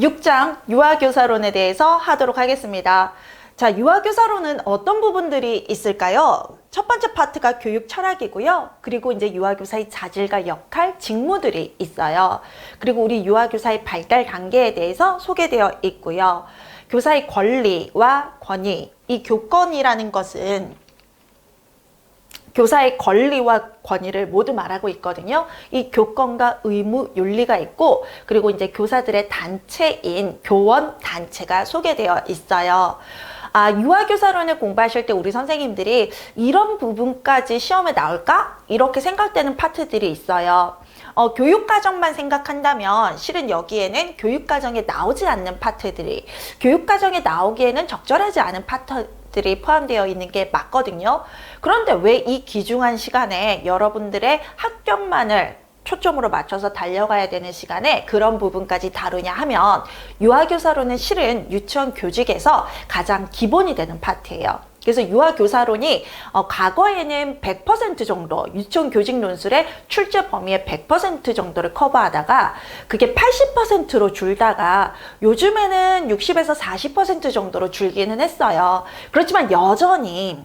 6장 유아교사론에 대해서 하도록 하겠습니다. 자, 유아교사론은 어떤 부분들이 있을까요? 첫 번째 파트가 교육 철학이고요. 그리고 이제 유아교사의 자질과 역할, 직무들이 있어요. 그리고 우리 유아교사의 발달 단계에 대해서 소개되어 있고요. 교사의 권리와 권위, 이 교권이라는 것은 교사의 권리와 권위를 모두 말하고 있거든요. 이 교권과 의무, 윤리가 있고, 그리고 이제 교사들의 단체인 교원 단체가 소개되어 있어요. 아, 유아교사론을 공부하실 때 우리 선생님들이 이런 부분까지 시험에 나올까? 이렇게 생각되는 파트들이 있어요. 어, 교육과정만 생각한다면 실은 여기에는 교육과정에 나오지 않는 파트들이 교육과정에 나오기에는 적절하지 않은 파트 들이 포함되어 있는 게 맞거든요. 그런데 왜 이 귀중한 시간에 여러분들의 합격만을 초점으로 맞춰서 달려가야 되는 시간에 그런 부분까지 다루냐 하면 유아교사로는 실은 유치원 교직에서 가장 기본이 되는 파트예요. 그래서 유아교사론이 어, 과거에는 100% 정도 유치원 교직 논술의 출제 범위의 100% 정도를 커버하다가 그게 80%로 줄다가 요즘에는 60에서 40% 정도로 줄기는 했어요. 그렇지만 여전히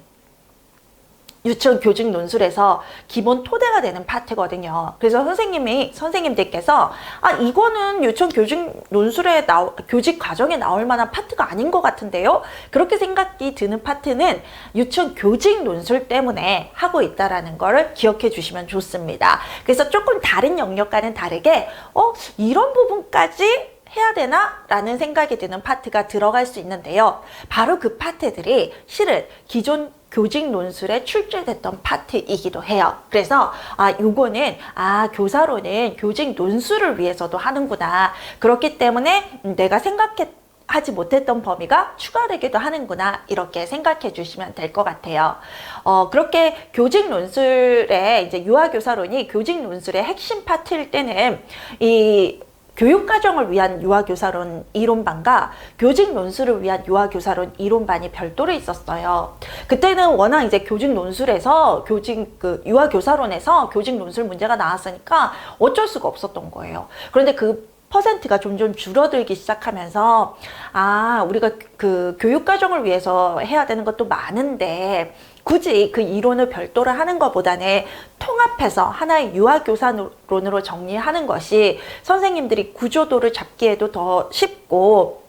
유치원 교직 논술에서 기본 토대가 되는 파트거든요. 그래서 선생님이 선생님들께서 아 이거는 유치원 교직 논술에 나 교직 과정에 나올 만한 파트가 아닌 것 같은데요. 그렇게 생각이 드는 파트는 유치원 교직 논술 때문에 하고 있다라는 거를 기억해 주시면 좋습니다. 그래서 조금 다른 영역과는 다르게 어 이런 부분까지 해야 되나? 라는 생각이 드는 파트가 들어갈 수 있는데요. 바로 그 파트들이 실은 기존 교직 논술에 출제됐던 파트이기도 해요. 그래서 아 요거는 아 교사로는 교직 논술을 위해서도 하는구나. 그렇기 때문에 내가 생각했 하지 못했던 범위가 추가되기도 하는구나 이렇게 생각해 주시면 될 것 같아요. 어, 그렇게 교직 논술의 이제 유아 교사론이 교직 논술의 핵심 파트일 때는 이 교육과정을 위한 유아교사론 이론반과 교직 논술을 위한 유아교사론 이론반이 별도로 있었어요. 그때는 워낙 이제 교직 논술에서 교직 그 유아교사론에서 교직 논술 문제가 나왔으니까 어쩔 수가 없었던 거예요. 그런데 그 퍼센트가 점점 줄어들기 시작하면서 아 우리가 그 교육 과정을 위해서 해야 되는 것도 많은데 굳이 그 이론을 별도로 하는 것보다는 통합해서 하나의 유아교사론으로 정리하는 것이 선생님들이 구조도를 잡기에도 더 쉽고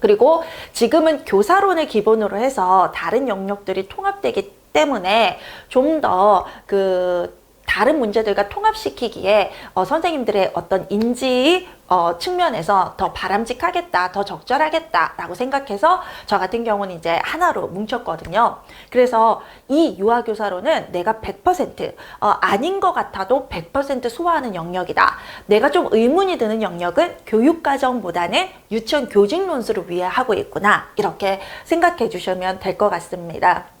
그리고 지금은 교사론을 기본으로 해서 다른 영역들이 통합되기 때문에 좀더그 다른 문제들과 통합시키기에 어, 선생님들의 어떤 인지 어, 측면에서 더 바람직하겠다, 더 적절하겠다라고 생각해서 저 같은 경우는 이제 하나로 뭉쳤거든요. 그래서 이 유아교사로는 내가 100% 어, 아닌 것 같아도 100% 소화하는 영역이다. 내가 좀 의문이 드는 영역은 교육과정보다는 유치원 교직 논술을 위해 하고 있구나. 이렇게 생각해 주시면 될 것 같습니다.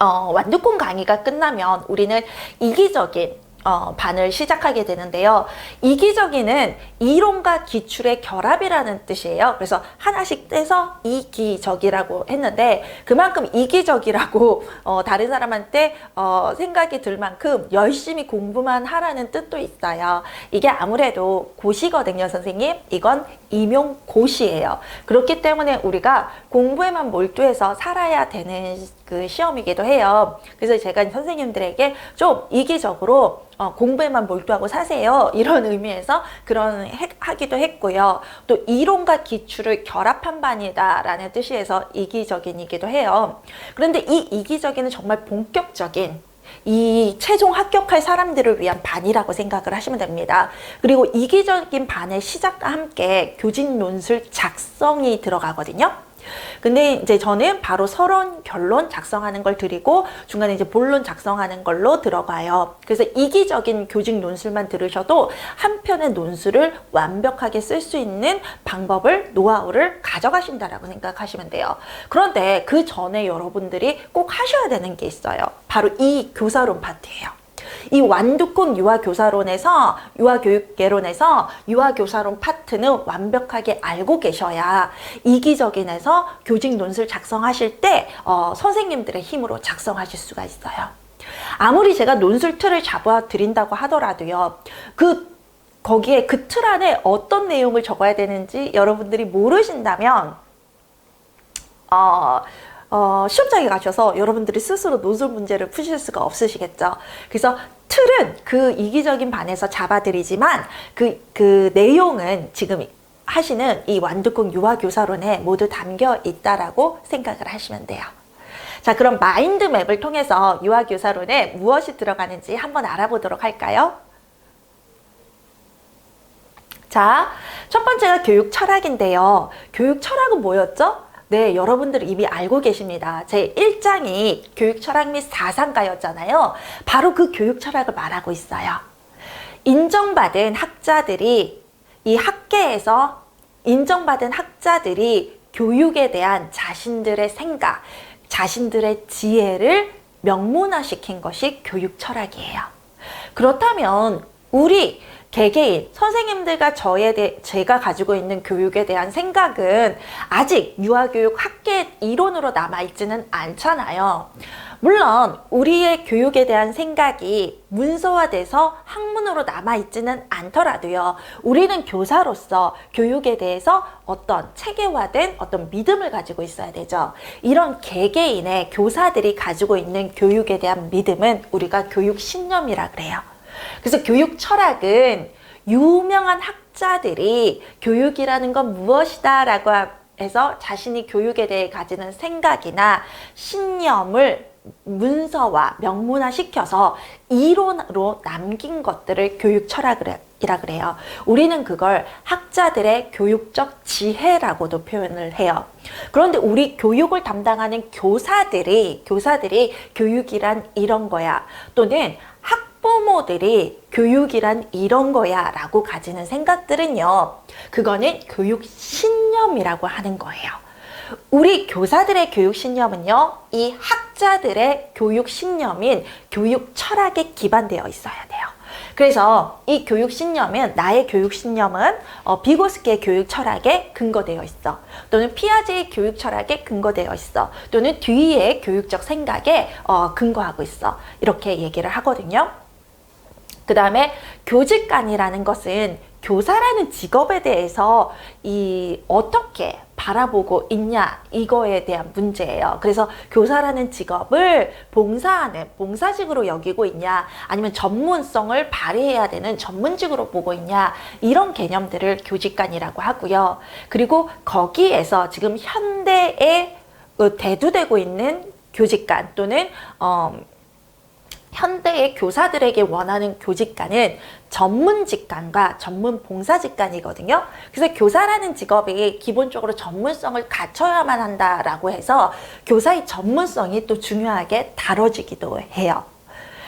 어, 완두콩 강의가 끝나면 우리는 이기적인 어, 반을 시작하게 되는데요. 이기적인은 이론과 기출의 결합이라는 뜻이에요. 그래서 하나씩 떼서 이기적이라고 했는데 그만큼 이기적이라고 어, 다른 사람한테 어, 생각이 들 만큼 열심히 공부만 하라는 뜻도 있어요. 이게 아무래도 고시거든요, 선생님. 이건 임용고시예요. 그렇기 때문에 우리가 공부에만 몰두해서 살아야 되는 그 시험이기도 해요. 그래서 제가 선생님들에게 좀 이기적으로 어, 공부에만 몰두하고 사세요. 이런 의미에서 그런 해, 하기도 했고요. 또 이론과 기출을 결합한 반이다라는 뜻이에서 이기적인이기도 해요. 그런데 이 이기적인은 정말 본격적인 이 최종 합격할 사람들을 위한 반이라고 생각을 하시면 됩니다. 그리고 이기적인 반의 시작과 함께 교직 논술 작성이 들어가거든요. 근데 이제 저는 바로 서론, 결론 작성하는 걸 드리고 중간에 이제 본론 작성하는 걸로 들어가요. 그래서 이기적인 교직 논술만 들으셔도 한 편의 논술을 완벽하게 쓸 수 있는 방법을, 노하우를 가져가신다라고 생각하시면 돼요. 그런데 그 전에 여러분들이 꼭 하셔야 되는 게 있어요. 바로 이 교사론 파트예요. 이 완두콩 유아교사론에서 유아교육개론에서 유아교사론 파트는 완벽하게 알고 계셔야 이기적인에서 교직 논술 작성하실 때 어, 선생님들의 힘으로 작성하실 수가 있어요. 아무리 제가 논술 틀을 잡아 드린다고 하더라도요. 그 거기에 그 틀 안에 어떤 내용을 적어야 되는지 여러분들이 모르신다면 어, 어, 시험장에 가셔서 여러분들이 스스로 노즐 문제를 푸실 수가 없으시겠죠. 그래서 틀은 그 이기적인 반에서 잡아드리지만 그, 그 내용은 지금 하시는 이 완두콩 유아교사론에 모두 담겨 있다라고 생각을 하시면 돼요. 자, 그럼 마인드맵을 통해서 유아교사론에 무엇이 들어가는지 한번 알아보도록 할까요? 자, 첫 번째가 교육 철학인데요. 교육 철학은 뭐였죠? 네, 여러분들 이미 알고 계십니다. 제 1장이 교육 철학 및 사상가였잖아요. 바로 그 교육 철학을 말하고 있어요. 인정받은 학자들이 이 학계에서 인정받은 학자들이 교육에 대한 자신들의 생각, 자신들의 지혜를 명문화시킨 것이 교육 철학이에요. 그렇다면 우리 개개인 선생님들과 저에 대 제가 가지고 있는 교육에 대한 생각은 아직 유아교육 학계 이론으로 남아 있지는 않잖아요. 물론 우리의 교육에 대한 생각이 문서화돼서 학문으로 남아 있지는 않더라도요. 우리는 교사로서 교육에 대해서 어떤 체계화된 어떤 믿음을 가지고 있어야 되죠. 이런 개개인의 교사들이 가지고 있는 교육에 대한 믿음은 우리가 교육 신념이라 그래요. 그래서 교육 철학은 유명한 학자들이 교육이라는 건 무엇이다 라고 해서 자신이 교육에 대해 가지는 생각이나 신념을 문서화, 명문화 시켜서 이론으로 남긴 것들을 교육 철학이라 그래요. 우리는 그걸 학자들의 교육적 지혜라고도 표현을 해요. 그런데 우리 교육을 담당하는 교사들이, 교사들이 교육이란 이런 거야. 또는 학부모들이 교육이란 이런 거야 라고 가지는 생각들은요. 그거는 교육 신념이라고 하는 거예요. 우리 교사들의 교육 신념은요, 이 학자들의 교육 신념인 교육 철학에 기반되어 있어야 돼요. 그래서 이 교육 신념은 나의 교육 신념은 어, 비고스키의 교육 철학에 근거되어 있어. 또는 피아제의 교육 철학에 근거되어 있어. 또는 뒤의 교육적 생각에 어, 근거하고 있어. 이렇게 얘기를 하거든요. 그 다음에 교직관이라는 것은 교사라는 직업에 대해서 이 어떻게 바라보고 있냐 이거에 대한 문제예요. 그래서 교사라는 직업을 봉사하는 봉사직으로 여기고 있냐 아니면 전문성을 발휘해야 되는 전문직으로 보고 있냐 이런 개념들을 교직관이라고 하고요. 그리고 거기에서 지금 현대에 대두되고 있는 교직관 또는 어, 현대의 교사들에게 원하는 교직관은 전문 직관과 전문 봉사 직관이거든요. 그래서 교사라는 직업이 기본적으로 전문성을 갖춰야만 한다라고 해서 교사의 전문성이 또 중요하게 다뤄지기도 해요.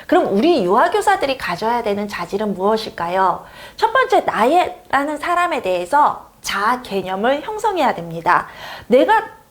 그럼 우리 유아교사들이 가져야 되는 자질은 무엇일까요? 첫 번째, 나라는 사람에 대해서 자아 개념을 형성해야 됩니다. 내가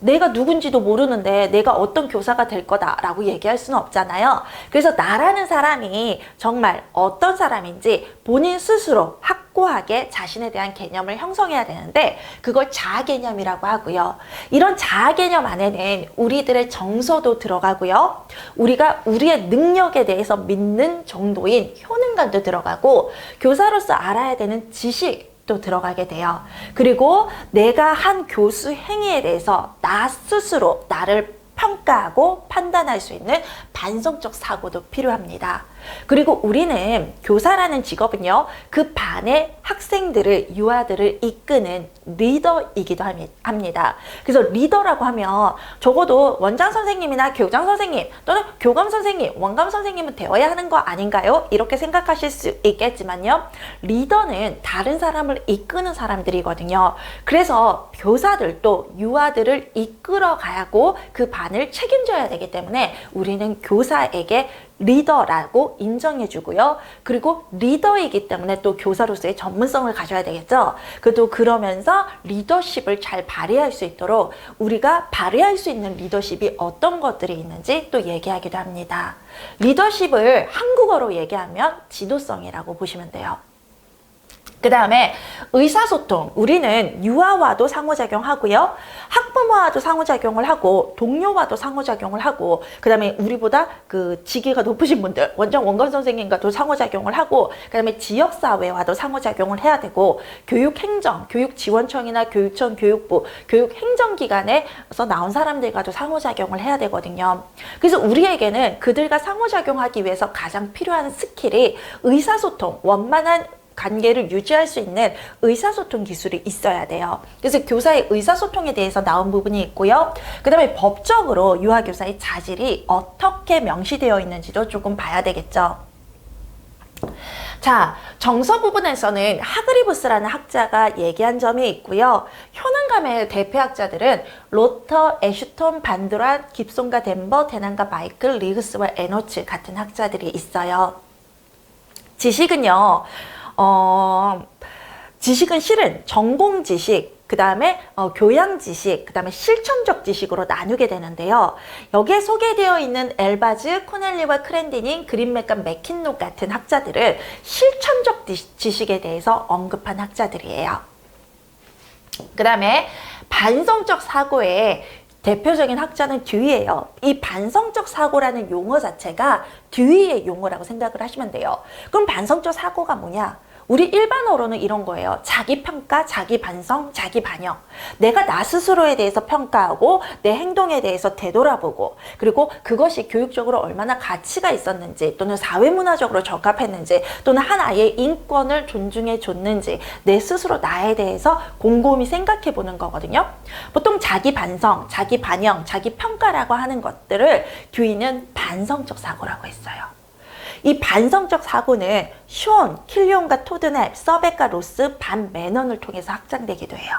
내가 누군지도 모르는데 내가 어떤 교사가 될 거다라고 얘기할 수는 없잖아요. 그래서 나라는 사람이 정말 어떤 사람인지 본인 스스로 확고하게 자신에 대한 개념을 형성해야 되는데 그걸 자아 개념이라고 하고요. 이런 자아 개념 안에는 우리들의 정서도 들어가고요. 우리가 우리의 능력에 대해서 믿는 정도인 효능감도 들어가고 교사로서 알아야 되는 지식 또 들어가게 돼요. 그리고 내가 한 교수 행위에 대해서 나 스스로 나를 평가하고 판단할 수 있는 반성적 사고도 필요합니다. 그리고 우리는 교사라는 직업은요, 그 반의 학생들을, 유아들을 이끄는 리더이기도 합니다. 그래서 리더라고 하면 적어도 원장 선생님이나 교장 선생님 또는 교감 선생님, 원감 선생님은 되어야 하는 거 아닌가요? 이렇게 생각하실 수 있겠지만요. 리더는 다른 사람을 이끄는 사람들이거든요. 그래서 교사들도 유아들을 이끌어 가고 그 반을 책임져야 되기 때문에 우리는 교사에게 리더라고 인정해 주고요. 그리고 리더이기 때문에 또 교사로서의 전문성을 가져야 되겠죠. 그래도 그러면서 리더십을 잘 발휘할 수 있도록 우리가 발휘할 수 있는 리더십이 어떤 것들이 있는지 또 얘기하기도 합니다. 리더십을 한국어로 얘기하면 지도성이라고 보시면 돼요. 그 다음에 의사소통. 우리는 유아와도 상호작용하고요. 학부모와도 상호작용을 하고, 동료와도 상호작용을 하고, 그 다음에 우리보다 그 직위가 높으신 분들, 원장 원건 선생님과도 상호작용을 하고, 그 다음에 지역사회와도 상호작용을 해야 되고, 교육행정, 교육지원청이나 교육청, 교육부, 교육행정기관에서 나온 사람들과도 상호작용을 해야 되거든요. 그래서 우리에게는 그들과 상호작용하기 위해서 가장 필요한 스킬이 의사소통, 원만한 관계를 유지할 수 있는 의사소통 기술이 있어야 돼요. 그래서 교사의 의사소통에 대해서 나온 부분이 있고요. 그 다음에 법적으로 유아교사의 자질이 어떻게 명시되어 있는지도 조금 봐야 되겠죠. 자, 정서 부분에서는 하그리부스라는 학자가 얘기한 점이 있고요. 효능감의 대표학자들은 로터, 에슈톤, 반드란, 깁손과 덴버, 데난과 마이클, 리그스와 에노츠 같은 학자들이 있어요. 지식은요, 어, 지식은 실은 전공 지식, 그 다음에 어, 교양 지식, 그 다음에 실천적 지식으로 나누게 되는데요. 여기에 소개되어 있는 엘바즈, 코넬리와 크랜디닝, 그린맥과 맥킨노 같은 학자들은 실천적 지- 지식에 대해서 언급한 학자들이에요. 그 다음에 반성적 사고의 대표적인 학자는 듀이예요. 이 반성적 사고라는 용어 자체가 듀이의 용어라고 생각을 하시면 돼요. 그럼 반성적 사고가 뭐냐? 우리 일반어로는 이런 거예요. 자기 평가, 자기 반성, 자기 반영. 내가 나 스스로에 대해서 평가하고 내 행동에 대해서 되돌아보고 그리고 그것이 교육적으로 얼마나 가치가 있었는지 또는 사회문화적으로 적합했는지 또는 한 아이의 인권을 존중해 줬는지 내 스스로 나에 대해서 곰곰이 생각해 보는 거거든요. 보통 자기 반성, 자기 반영, 자기 평가라고 하는 것들을 듀이는 반성적 사고라고 했어요. 이 반성적 사고는 쇼온, 킬리온과 토드넵, 서백과 로스, 반 매넌을 통해서 확장되기도 해요.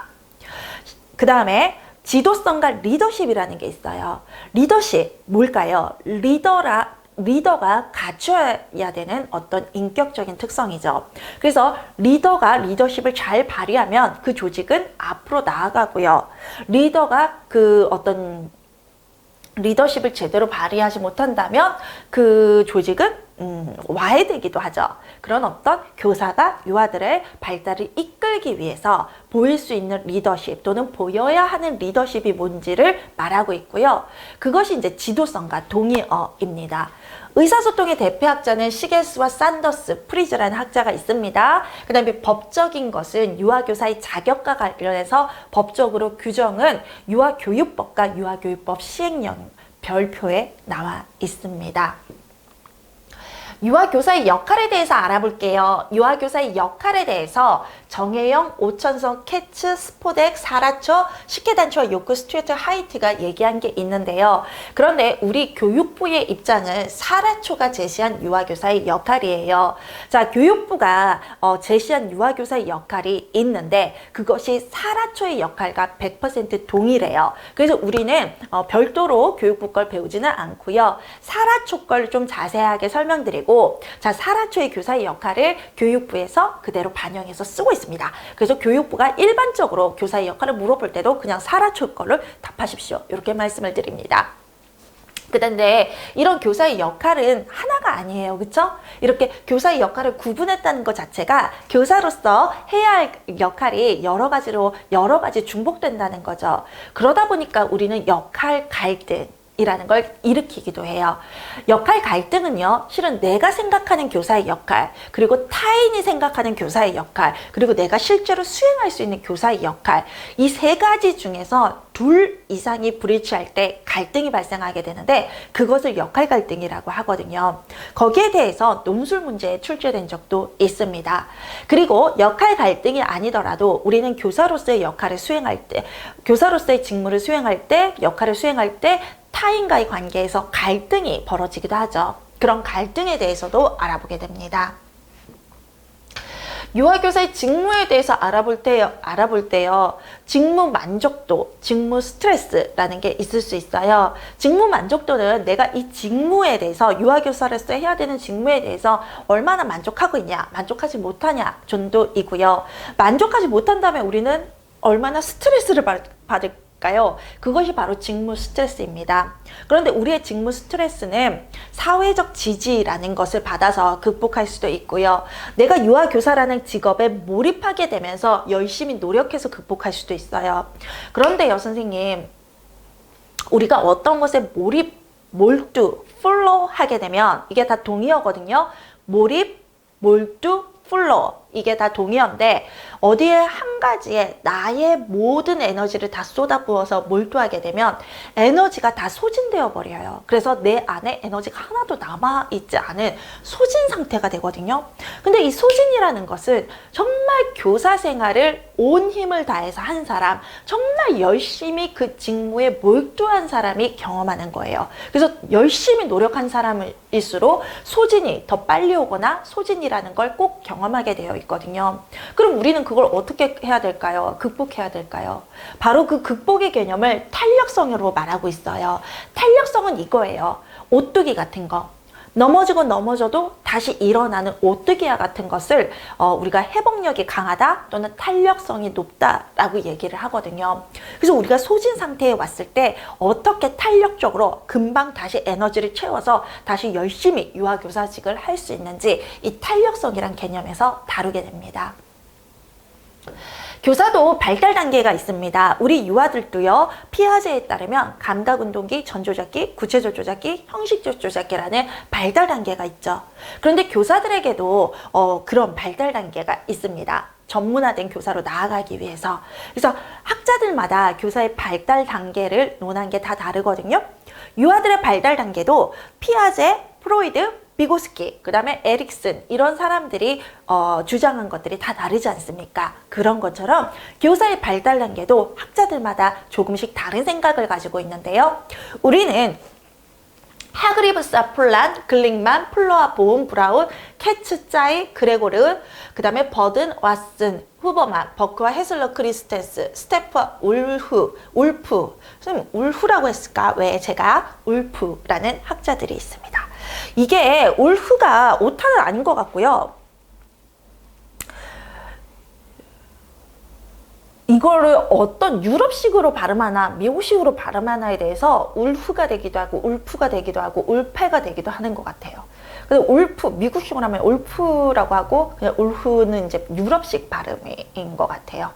그 다음에 지도성과 리더십이라는 게 있어요. 리더십 뭘까요? 리더라 리더가 갖춰야 되는 어떤 인격적인 특성이죠. 그래서 리더가 리더십을 잘 발휘하면 그 조직은 앞으로 나아가고요. 리더가 그 어떤 리더십을 제대로 발휘하지 못한다면 그 조직은 음, 와해되기도 하죠. 그런 어떤 교사가 유아들의 발달을 이끌기 위해서 보일 수 있는 리더십 또는 보여야 하는 리더십이 뭔지를 말하고 있고요. 그것이 이제 지도성과 동의어입니다. 의사소통의 대표학자는 시게스와 산더스, 프리즈라는 학자가 있습니다. 그 다음에 법적인 것은 유아교사의 자격과 관련해서 법적으로 규정은 유아교육법과 유아교육법 시행령 별표에 나와 있습니다. 유아교사의 역할에 대해서 알아볼게요. 유아교사의 역할에 대해서 정혜영, 오천성, 캐츠, 스포덱, 사라초, 식혜단초와 요크 스튜어트 하이트가 얘기한 게 있는데요. 그런데 우리 교육부의 입장은 사라초가 제시한 유아교사의 역할이에요. 자, 교육부가 어, 제시한 유아교사의 역할이 있는데 그것이 사라초의 역할과 100% 동일해요. 그래서 우리는 어, 별도로 교육부 걸 배우지는 않고요. 사라초 걸 좀 자세하게 설명드리고 자, 사라초의 교사의 역할을 교육부에서 그대로 반영해서 쓰고 있습니다. 그래서 교육부가 일반적으로 교사의 역할을 물어볼 때도 그냥 사라초 걸을 답하십시오. 이렇게 말씀을 드립니다. 그런데 이런 교사의 역할은 하나가 아니에요. 그렇죠? 이렇게 교사의 역할을 구분했다는 것 자체가 교사로서 해야 할 역할이 여러 가지로 여러 가지 중복된다는 거죠. 그러다 보니까 우리는 역할 갈등 이라는 걸 일으키기도 해요. 역할 갈등은요, 실은 내가 생각하는 교사의 역할, 그리고 타인이 생각하는 교사의 역할, 그리고 내가 실제로 수행할 수 있는 교사의 역할, 이 세 가지 중에서 둘 이상이 불일치할 때 갈등이 발생하게 되는데, 그것을 역할 갈등이라고 하거든요. 거기에 대해서 논술 문제에 출제된 적도 있습니다. 그리고 역할 갈등이 아니더라도 우리는 교사로서의 역할을 수행할 때, 교사로서의 직무를 수행할 때, 역할을 수행할 때, 타인과의 관계에서 갈등이 벌어지기도 하죠. 그런 갈등에 대해서도 알아보게 됩니다. 유아교사의 직무에 대해서 알아볼 때요, 알아볼 때요, 직무 만족도, 직무 스트레스라는 게 있을 수 있어요. 직무 만족도는 내가 이 직무에 대해서, 유아교사로서 해야 되는 직무에 대해서 얼마나 만족하고 있냐, 만족하지 못하냐 정도이고요. 만족하지 못한다면 우리는 얼마나 스트레스를 받, 받을 무엇일까요? 그것이 바로 직무 스트레스입니다. 그런데 우리의 직무 스트레스는 사회적 지지라는 것을 받아서 극복할 수도 있고요. 내가 유아 교사라는 직업에 몰입하게 되면서 열심히 노력해서 극복할 수도 있어요. 그런데요, 선생님. 우리가 어떤 것에 몰입, 몰두, 플로 하게 되면 이게 다 동의어거든요. 몰입, 몰두, 플로 이게 다 동의어인데 어디에 한 가지에 나의 모든 에너지를 다 쏟아부어서 몰두하게 되면 에너지가 다 소진되어 버려요. 그래서 내 안에 에너지가 하나도 남아 있지 않은 소진 상태가 되거든요. 근데 이 소진이라는 것은 정말 교사 생활을 온 힘을 다해서 한 사람, 정말 열심히 그 직무에 몰두한 사람이 경험하는 거예요. 그래서 열심히 노력한 사람일수록 소진이 더 빨리 오거나 소진이라는 걸 꼭 경험하게 되어 있거든요. 그럼 우리는 그걸 어떻게 해야 될까요? 극복해야 될까요? 바로 그 극복의 개념을 탄력성으로 말하고 있어요. 탄력성은 이거예요. 오뚜기 같은 거. 넘어지고 넘어져도 다시 일어나는 오뚜기와 같은 것을 어, 우리가 회복력이 강하다 또는 탄력성이 높다라고 얘기를 하거든요. 그래서 우리가 소진 상태에 왔을 때 어떻게 탄력적으로 금방 다시 에너지를 채워서 다시 열심히 유아교사직을 할 수 있는지 이 탄력성이란 개념에서 다루게 됩니다. 교사도 발달 단계가 있습니다. 우리 유아들도요, 피아제에 따르면 감각운동기, 전조작기, 구체적 조작기, 형식적 조작기라는 발달 단계가 있죠. 그런데 교사들에게도 어, 그런 발달 단계가 있습니다. 전문화된 교사로 나아가기 위해서. 그래서 학자들마다 교사의 발달 단계를 논한 게 다 다르거든요. 유아들의 발달 단계도 피아제, 프로이드, 비고스키, 그 다음에 에릭슨 이런 사람들이 어, 주장한 것들이 다 다르지 않습니까? 그런 것처럼 교사의 발달 단계도 학자들마다 조금씩 다른 생각을 가지고 있는데요. 우리는 하그리브사 폴란, 글링만, 플로아 보움, 브라운, 캐츠짜이, 그레고르, 그 다음에 버든, 왓슨, 후버만, 버크와 헤슬러 크리스텐스, 스테프와 울후, 울프. 선생님, 울후라고 했을까? 왜 제가 울프라는 학자들이 있습니다. 이게 울후가 오타는 아닌 것 같고요. 이거를 어떤 유럽식으로 발음하나 미국식으로 발음하나에 대해서 울후가 되기도 하고 울프가 되기도 하고 울페가 되기도 하는 것 같아요. 근데 울프 미국식으로 하면 울프라고 하고 그냥 울후는 이제 유럽식 발음인 것 같아요.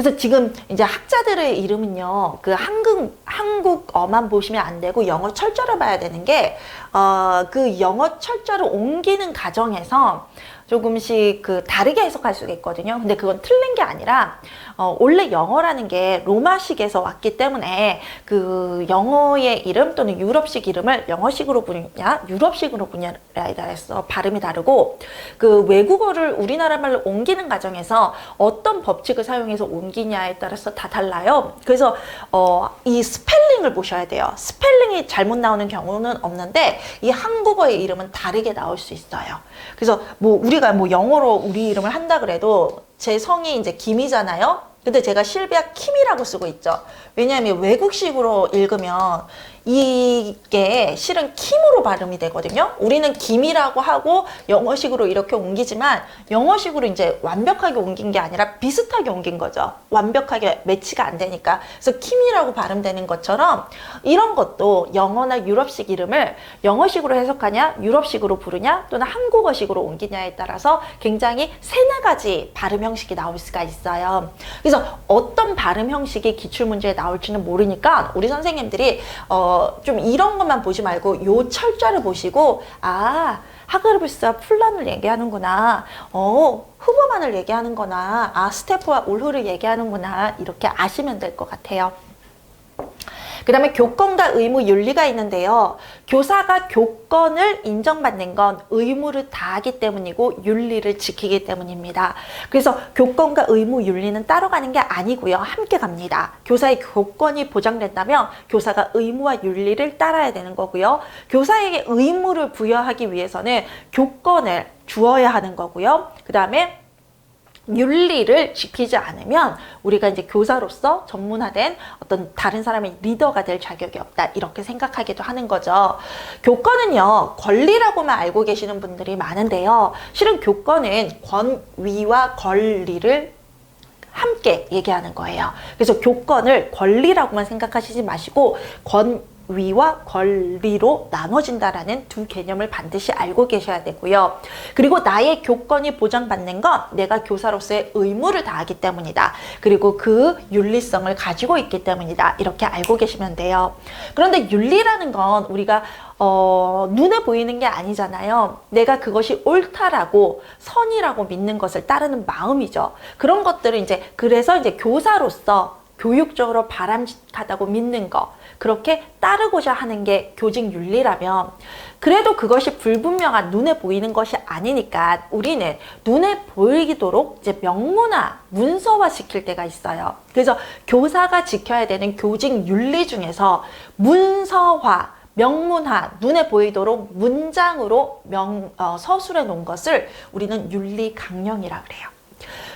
그래서 지금 이제 학자들의 이름은요, 그 한국, 한국어만 보시면 안 되고 영어 철자를 봐야 되는 게, 어, 그 영어 철자를 옮기는 과정에서 조금씩 그 다르게 해석할 수가 있거든요. 근데 그건 틀린 게 아니라 어, 원래 영어라는 게 로마식에서 왔기 때문에 그 영어의 이름 또는 유럽식 이름을 영어식으로 부르냐 유럽식으로 부르냐에 따라서 발음이 다르고 그 외국어를 우리나라 말로 옮기는 과정에서 어떤 법칙을 사용해서 옮기냐에 따라서 다 달라요. 그래서 어, 이 스펠링을 보셔야 돼요. 스펠링이 잘못 나오는 경우는 없는데 이 한국어의 이름은 다르게 나올 수 있어요. 그래서 뭐 우리가 뭐 영어로 우리 이름을 한다 그래도 제 성이 이제 김이잖아요. 근데 제가 실비아 킴이라고 쓰고 있죠. 왜냐하면 외국식으로 읽으면 이게 실은 킴으로 발음이 되거든요. 우리는 김이라고 하고 영어식으로 이렇게 옮기지만 영어식으로 이제 완벽하게 옮긴 게 아니라 비슷하게 옮긴 거죠. 완벽하게 매치가 안 되니까. 그래서 킴이라고 발음되는 것처럼 이런 것도 영어나 유럽식 이름을 영어식으로 해석하냐, 유럽식으로 부르냐, 또는 한국어식으로 옮기냐에 따라서 굉장히 세네 가지 발음 형식이 나올 수가 있어요. 그래서 어떤 발음 형식이 기출문제에 나올지는 모르니까 우리 선생님들이 어, 좀 이런 것만 보지 말고 요 철자를 보시고 아 하그르비스와 플란을 얘기하는구나. 어, 후보만을 얘기하는구나. 아, 스테프와 올후를 얘기하는구나. 이렇게 아시면 될 것 같아요. 그 다음에 교권과 의무 윤리가 있는데요. 교사가 교권을 인정받는 건 의무를 다하기 때문이고 윤리를 지키기 때문입니다. 그래서 교권과 의무 윤리는 따로 가는 게 아니고요. 함께 갑니다. 교사의 교권이 보장된다면 교사가 의무와 윤리를 따라야 되는 거고요. 교사에게 의무를 부여하기 위해서는 교권을 주어야 하는 거고요. 그 다음에 윤리를 지키지 않으면 우리가 이제 교사로서 전문화된 어떤 다른 사람의 리더가 될 자격이 없다 이렇게 생각하기도 하는 거죠. 교권은요 권리라고만 알고 계시는 분들이 많은데요. 실은 교권은 권위와 권리를 함께 얘기하는 거예요. 그래서 교권을 권리라고만 생각하시지 마시고 권 위와 권리로 나눠진다라는 두 개념을 반드시 알고 계셔야 되고요. 그리고 나의 교권이 보장받는 건 내가 교사로서의 의무를 다하기 때문이다. 그리고 그 윤리성을 가지고 있기 때문이다. 이렇게 알고 계시면 돼요. 그런데 윤리라는 건 우리가 어, 눈에 보이는 게 아니잖아요. 내가 그것이 옳다라고 선이라고 믿는 것을 따르는 마음이죠. 그런 것들을 이제 그래서 이제 교사로서 교육적으로 바람직하다고 믿는 거 그렇게 따르고자 하는 게 교직 윤리라면 그래도 그것이 불분명한 눈에 보이는 것이 아니니까 우리는 눈에 보이도록 이제 명문화 문서화 시킬 때가 있어요. 그래서 교사가 지켜야 되는 교직 윤리 중에서 문서화 명문화 눈에 보이도록 문장으로 명 어, 서술해 놓은 것을 우리는 윤리 강령이라 그래요.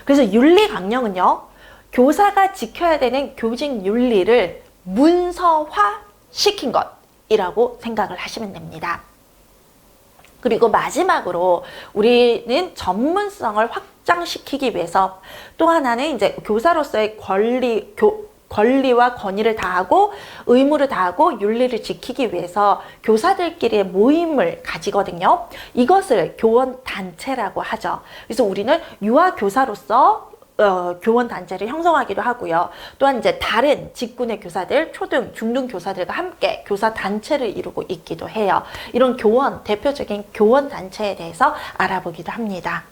그래서 윤리 강령은요. 교사가 지켜야 되는 교직 윤리를 문서화 시킨 것이라고 생각을 하시면 됩니다. 그리고 마지막으로 우리는 전문성을 확장시키기 위해서 또 하나는 이제 교사로서의 권리, 교, 권리와 권위를 다하고 의무를 다하고 윤리를 지키기 위해서 교사들끼리의 모임을 가지거든요. 이것을 교원 단체라고 하죠. 그래서 우리는 유아 교사로서 어, 교원 단체를 형성하기도 하고요. 또한 이제 다른 직군의 교사들, 초등, 중등 교사들과 함께 교사 단체를 이루고 있기도 해요. 이런 교원, 대표적인 교원 단체에 대해서 알아보기도 합니다.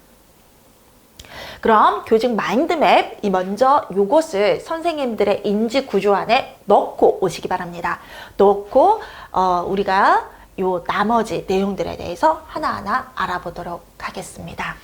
그럼 교직 마인드맵 이 먼저 요것을 선생님들의 인지 구조 안에 넣고 오시기 바랍니다. 넣고 어, 우리가 요 나머지 내용들에 대해서 하나하나 알아보도록 하겠습니다.